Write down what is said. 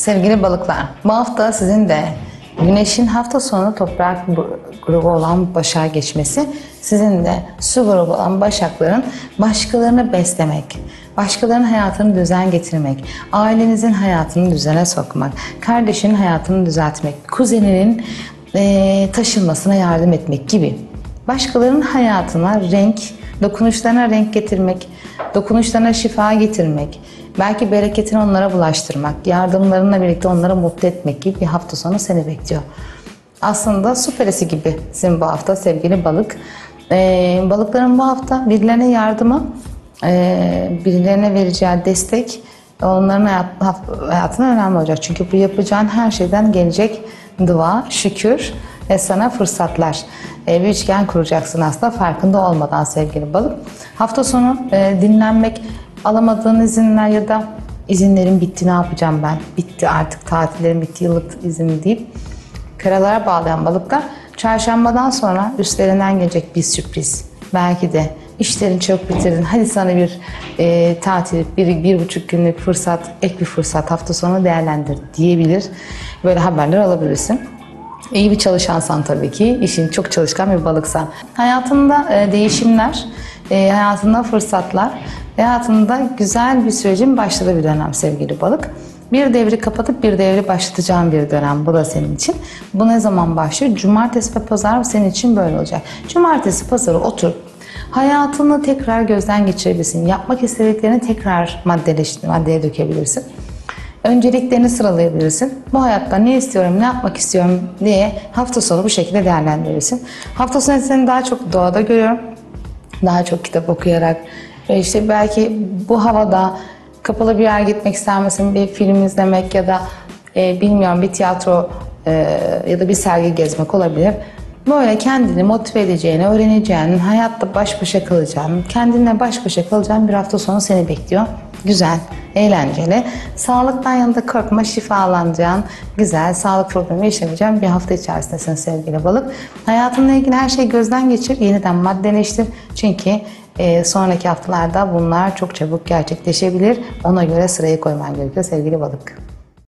Sevgili balıklar, bu hafta sizin de Güneşin hafta sonu toprak grubu olan Başak'a geçmesi, sizin de su grubu olan Başakların başkalarını beslemek, başkalarının hayatını düzen getirmek, ailenizin hayatını düzene sokmak, kardeşinin hayatını düzeltmek, kuzeninin taşınmasına yardım etmek gibi başkalarının hayatına renk, dokunuşlarına renk getirmek, dokunuşlarına şifa getirmek, belki bereketini onlara bulaştırmak, yardımlarınla birlikte onları mutlu etmek gibi bir hafta sonu seni bekliyor. Aslında su perisi gibi sizin bu hafta sevgili balık. Ee, balıkların bu hafta birilerine yardımı, e, birilerine vereceği destek onların hayat, hayatına önemli olacak. Çünkü bu yapacağın her şeyden gelecek dua, şükür ve sana fırsatlar. E, bir üçgen kuracaksın aslında farkında olmadan sevgili balık. Hafta sonu e, dinlenmek, alamadığın izinler ya da izinlerin bitti ne yapacağım ben? Bitti artık tatillerim bitti yıllık izin deyip karalara bağlayan balıklar çarşambadan sonra üstlerinden gelecek bir sürpriz. Belki de işlerini çok bitirdin. Hadi sana bir e, tatil, bir, bir buçuk günlük fırsat, ek bir fırsat hafta sonu değerlendir diyebilir. Böyle haberler alabilirsin. İyi bir çalışansan tabii ki, işin çok çalışkan bir balıksan. Hayatında e, değişimler, e, hayatında fırsatlar, hayatında güzel bir sürecin başladığı bir dönem sevgili balık. Bir devri kapatıp bir devri başlatacağın bir dönem bu da senin için. Bu ne zaman başlıyor? Cumartesi ve pazar senin için böyle olacak. Cumartesi pazarı otur. Hayatını tekrar gözden geçirebilirsin. Yapmak istediklerini tekrar maddeleş, maddeye dökebilirsin. Önceliklerini sıralayabilirsin. Bu hayatta ne istiyorum, ne yapmak istiyorum diye hafta sonu bu şekilde değerlendirirsin. Hafta sonu seni daha çok doğada görüyorum. Daha çok kitap okuyarak ve işte belki bu havada kapalı bir yer gitmek ister misin? Bir film izlemek ya da e, bilmiyorum bir tiyatro e, ya da bir sergi gezmek olabilir. Böyle kendini motive edeceğini, öğreneceğin, hayatta baş başa kalacağın, kendinle baş başa kalacağın bir hafta sonu seni bekliyor. Güzel, eğlenceli. Sağlıktan yanında korkma, şifalanacağın, güzel, sağlık problemi yaşamayacağın bir hafta içerisindesin sevgili balık. Hayatınla ilgili her şeyi gözden geçir, yeniden maddeleştir. Çünkü e, sonraki haftalarda bunlar çok çabuk gerçekleşebilir. Ona göre sırayı koyman gerekiyor sevgili balık.